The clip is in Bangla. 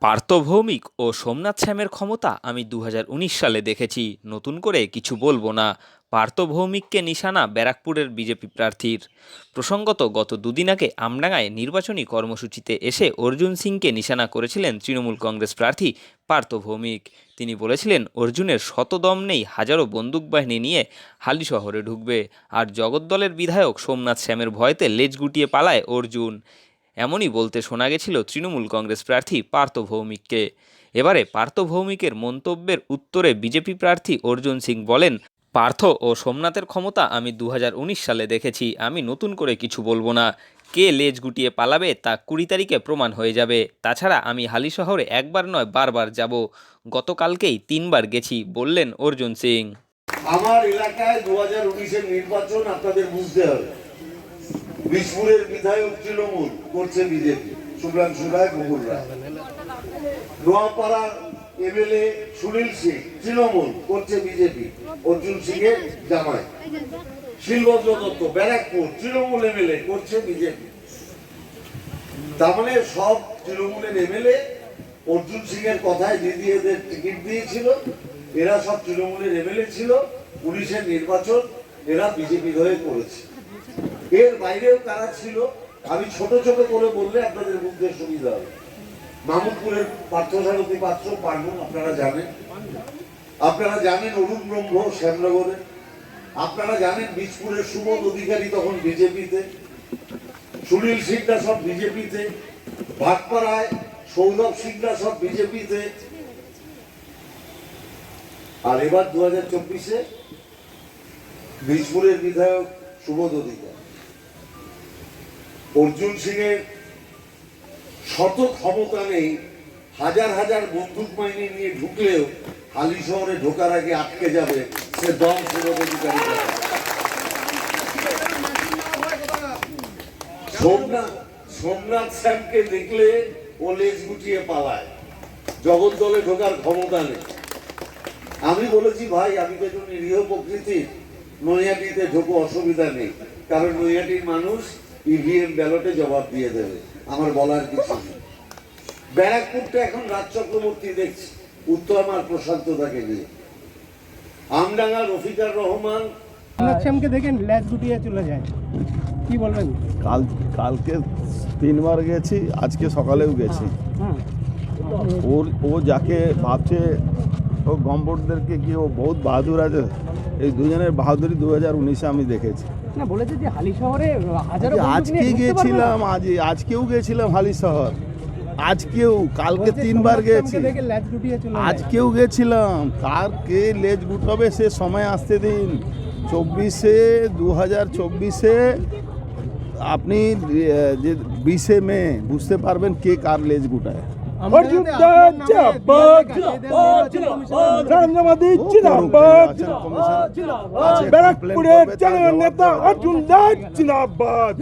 পার্থভৌমিক ও সোমনাথ শ্যামের ক্ষমতা আমি দু হাজার উনিশ সালে দেখেছি। নতুন করে কিছু বলব না। পার্থভৌমিককে নিশানা ব্যারাকপুরের বিজেপি প্রার্থীর। প্রসঙ্গত গত দুদিন আগে আমডাঙ্গায় নির্বাচনী কর্মসূচিতে এসে অর্জুন সিংকে নিশানা করেছিলেন তৃণমূল কংগ্রেস প্রার্থী পার্থভৌমিক। তিনি বলেছিলেন, অর্জুনের শতদম নেই, হাজারো বন্দুক বাহিনী নিয়ে হালি শহরে ঢুকবে। আর জগদ্দলের বিধায়ক সোমনাথ শ্যামের ভয়তে লেজ গুটিয়ে পালায় অর্জুন। এমনই বলতে শোনা গেছিল তৃণমূল কংগ্রেস প্রার্থী পার্থ ভৌমিককে। এবারে পার্থ ভৌমিকের মন্তব্যের উত্তরে বিজেপি প্রার্থী অর্জুন সিং বলেন, পার্থ ও সোমনাথের ক্ষমতা আমি দু হাজার উনিশ সালে দেখেছি। আমি নতুন করে কিছু বলব না। কে লেজ গুটিয়ে পালাবে তা কুড়ি তারিখে প্রমাণ হয়ে যাবে। তাছাড়া আমি হালি শহরে একবার নয়, বারবার যাব। গতকালকেই তিনবার গেছি, বললেন অর্জুন সিং। আমার এলাকায় দু হাজার নির্বাচন আপনাদের বুঝতে হবে। বিষ্ণুরের বিধায়ক তৃণমূল করছে বিজেপি শুভ্রাংশু রায় মুকুল রায়। নোয়াপাড়া এমএলএ সুনীল সিং তৃণমূল করছে বিজেপি, অর্জুন সিং এর জামাই। শিলভদ্র দত্ত, ব্যারাকপুর তৃণমূল এমএলএ করছে বিজেপি। তার মানে সব তৃণমূলের এমএলএ অর্জুন সিং এর কথায় দিদি এদের টিকিট দিয়েছিল। এরা সব তৃণমূলের এমএলএ ছিল। পুলিশের নির্বাচন এরা বিজেপির হয়ে করেছে। এর বাইরেও কারা ছিল। আমি ছোট ছোট করে বললে আপনাদের বুঝতে সুবিধা হবে। মামুদপুরের পার্থসারথী পাত্র পার্বণ আপনারা জানেন। আপনারা জানেন অরুণ ব্রহ্ম শ্যামনগরে। আপনারা জানেন বীজপুরের সুবোধ অধিকারী তখন বিজেপিতে। সুনীল সিংরা সব বিজেপিতে। ভাটপাড়ায় সৌরভ সিংরা সব বিজেপিতে। আর এবার দু হাজার চব্বিশে বীজপুরের বিধায়ক সুবোধ অধিকার। অর্জুন সিং এর শত ক্ষমতা নেই, হাজার হাজার বন্দুক বাহিনী নিয়ে ঢুকলেও হালি শহরে ঢোকার আগে আটকে যাবে সে দম সুবোধ সোমনাথ শ্যামকে দেখলে ও লেজ গুটিয়ে পালায়। জগদ্দলে ঢোকার ক্ষমতা নেই। আমি বলেছি, ভাই, আমি তো একজন নিরীহ প্রকৃতির। নৈহাটিতে ঢোকো, অসুবিধা নেই। কারণ নৈহাটির মানুষ ইভিএম ব্যালটে জবাব দিয়ে দেবে। আমার বলার কিছু নেই। ব্যারাকপুরটা এখন রাজ চক্রবর্তী দেখছি। উত্তম আর প্রশান্ত তাকে নিয়ে। আমডাঙ্গা রফিকার রহমান। শ্যামকে দেখেন ল্যাজ গুটিয়ে চলে যায়। কি বলবেন? কাল কালকে তিনবার গেছি আজকে সকালেও গেছি। ওর ও যাকে ভাবছে ও গম্বরদেরকে কি ও বহুত বাহাদুর আছে? এই দুজনের বাহাদুরি দু হাজার উনিশে আমি দেখেছি। না বলেছে যে হালি শহরে হাজারো আজকে। গেছিলাম আজ আজকেও গেছিলাম হালি শহর। আজকেও কালকে তিনবার গেছি। আজকেও গেছিলাম। কার কে লেজ গুটাবে সে সময় আসতে দিন। চব্বিশে দু হাজার চব্বিশে আপনি যে বিশে মে বুঝতে পারবেন কে কার লেজ গুটায়। ব্যারাকপুরের জননেতা। অর্জুন দাস জিন্দাবাদ।